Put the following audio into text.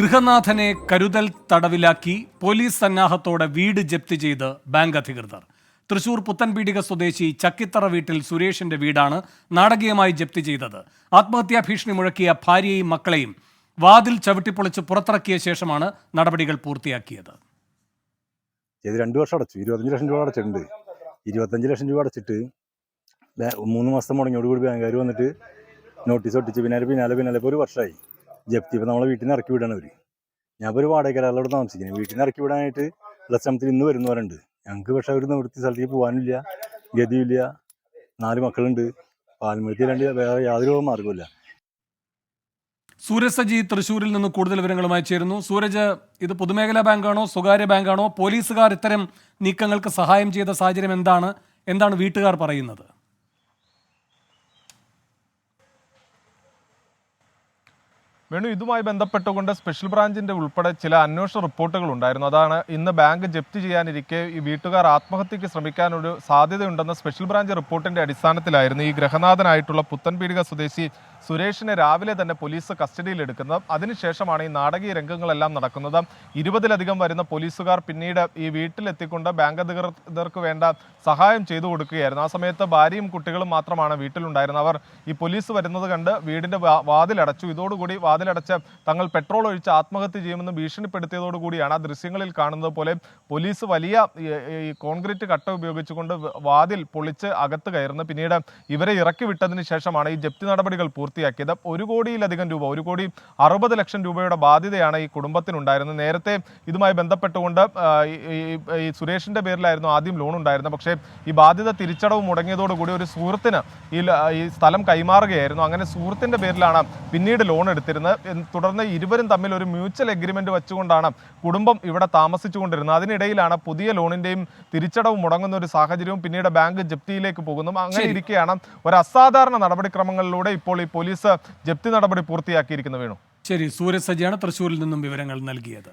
ഗൃഹനാഥനെ കരുതൽ തടവിലാക്കി പോലീസ് സന്നാഹത്തോടെ വീട് ജപ്തി ചെയ്ത് ബാങ്ക് അധികൃതർ. തൃശൂർ പുത്തൻപീടിക സ്വദേശി ചക്കിത്തറ വീട്ടിൽ സുരേഷിന്റെ വീടാണ് നാടകീയമായി ജപ്തി ചെയ്തത്. ആത്മഹത്യാ ഭീഷണി മുഴക്കിയ ഭാര്യയും മക്കളെയും വാതിൽ ചവിട്ടിപ്പൊളിച്ച് പുറത്തിറക്കിയ ശേഷമാണ് നടപടികൾ പൂർത്തിയാക്കിയത്. ചെയ്ത് വർഷം അടച്ചു. ഇരുപത്തഞ്ച് ലക്ഷം രൂപ അടച്ചിട്ടുണ്ട്. ഇരുപത്തഞ്ച് ലക്ഷം രൂപ അടച്ചിട്ട് മൂന്ന് മാസം മുടങ്ങിയോടുകൂടി ബാങ്കുകാർ വന്നിട്ട് നോട്ടീസ് ഒട്ടിച്ച് പിന്നാലെ പിന്നാലെ പിന്നാലെ ഇപ്പോൾ ഒരു വർഷമായി ജപ്തി ഇപ്പോൾ നമ്മളെ വീട്ടിൽ നിന്ന് ഇറക്കി വിടാണ് അവർ ഞാൻ ഒരു വാടകരാളോട് താമസിക്കുന്നത് വീട്ടിൽ നിന്ന് ഇറക്കി വിടാനായിട്ട് ഉള്ള ശ്രമത്തിൽ ഇന്ന് വരുന്നവരുണ്ട്. ഞങ്ങൾക്ക് പക്ഷേ ഒരു നിവൃത്തി സ്ഥലത്തേക്ക് പോകാനില്ല ഗതിയില്ല. നാല് മക്കളുണ്ട്. പാൽമൃത്തിയിലാണ്ട് വേറെ യാതൊരു മാർഗമില്ല സൂരജ് സജി തൃശൂരിൽ നിന്ന് കൂടുതൽ വിവരങ്ങളുമായി ചേരുന്നു. സൂരജ് ഇത് പൊതുമേഖലാ ബാങ്കാണോ സ്വകാര്യ ബാങ്കാണോ? പോലീസുകാർ ഇത്തരം നീക്കങ്ങൾക്ക് സഹായം ചെയ്ത സാഹചര്യം എന്താണ്? എന്താണ് വീട്ടുകാർ പറയുന്നത്? വേണു ഇതുമായി ബന്ധപ്പെട്ടുകൊണ്ട് സ്പെഷ്യൽ ബ്രാഞ്ചിന്റെ ഉൾപ്പെടെ ചില അന്വേഷണ റിപ്പോർട്ടുകൾ ഉണ്ടായിരുന്നു. അതാണ് ഇന്ന് ബാങ്ക് ജപ്തി ചെയ്യാനിരിക്കെ ഈ വീട്ടുകാർ ആത്മഹത്യക്ക് ശ്രമിക്കാനൊരു സാധ്യതയുണ്ടെന്ന സ്പെഷ്യൽ ബ്രാഞ്ച് റിപ്പോർട്ടിന്റെ അടിസ്ഥാനത്തിലായിരുന്നു ഈ ഗ്രഹനാഥനായിട്ടുള്ള പുത്തൻപീടിക സ്വദേശി സുരേഷിനെ രാവിലെ തന്നെ പോലീസ് കസ്റ്റഡിയിലെടുക്കുന്നത്. അതിനുശേഷമാണ് ഈ നാടകീയ രംഗങ്ങളെല്ലാം നടക്കുന്നത്. ഇരുപതിലധികം വരുന്ന പോലീസുകാർ പിന്നീട് ഈ വീട്ടിലെത്തിക്കൊണ്ട് ബാങ്ക് അധികൃതർക്ക് വേണ്ട സഹായം ചെയ്തു കൊടുക്കുകയായിരുന്നു. ആ സമയത്ത് ഭാര്യയും കുട്ടികളും മാത്രമാണ് വീട്ടിലുണ്ടായിരുന്നത്. അവർ ഈ പോലീസ് വരുന്നത് കണ്ട് വീടിന്റെ വാതിലടച്ചു. ഇതോടുകൂടി വാതിലടച്ച് തങ്ങൾ പെട്രോൾ ഒഴിച്ച് ആത്മഹത്യ ചെയ്യുമെന്ന് ഭീഷണിപ്പെടുത്തിയതോടുകൂടിയാണ് ആ ദൃശ്യങ്ങളിൽ കാണുന്നത് പോലെ പോലീസ് വലിയ ഈ- കോൺക്രീറ്റ് കട്ട ഉപയോഗിച്ചുകൊണ്ട് വാതിൽ പൊളിച്ച് അകത്ത് കയറുന്നു പിന്നീട് ഇവരെ ഇറക്കി വിട്ടതിന് ശേഷമാണ് ഈ ജപ്തി നടപടികൾ പൂർത്തിയാക്കിയത്. ഒരു കോടിയിലധികം രൂപ ഒരു കോടി അറുപത് ലക്ഷം രൂപയുടെ ബാധ്യതയാണ് ഈ കുടുംബത്തിനുണ്ടായിരുന്നത്. നേരത്തെ ഇതുമായി ബന്ധപ്പെട്ടുകൊണ്ട് ഈ- സുരേഷിന്റെ പേരിലായിരുന്നു ആദ്യം ലോൺ ഉണ്ടായിരുന്നത്. പക്ഷേ ഈ ബാധ്യത തിരിച്ചടവ് മുടങ്ങിയതോടുകൂടി ഒരു സുഹൃത്തിന് ഈ സ്ഥലം കൈമാറുകയായിരുന്നു. അങ്ങനെ സുഹൃത്തിന്റെ പേരിലാണ് പിന്നീട് ലോൺ എടുത്തിരുന്നത്. തുടർന്ന് ഇരുവരും തമ്മിൽ ഒരു മ്യൂച്വൽ എഗ്രിമെന്റ് വെച്ചുകൊണ്ടാണ് കുടുംബം ഇവിടെ താമസിച്ചുകൊണ്ടിരുന്നത്. അതിനിടയിലാണ് പുതിയ ലോണിന്റെയും തിരിച്ചടവ് മുടങ്ങുന്ന ഒരു സാഹചര്യവും പിന്നീട് ബാങ്ക് ജപ്തിയിലേക്ക് പോകുന്നു. അങ്ങനെ ഇരിക്കുകയാണ് ഒരു അസാധാരണ നടപടിക്രമങ്ങളിലൂടെ ഇപ്പോൾ ഈ പോലീസ് ജപ്തി നടപടി പൂർത്തിയാക്കിയിരിക്കുന്നു വേണു. ശരി സൂര്യസജിയാണ് സജിയാണ് തൃശൂരിൽ നിന്നും വിവരങ്ങൾ നൽകിയത്.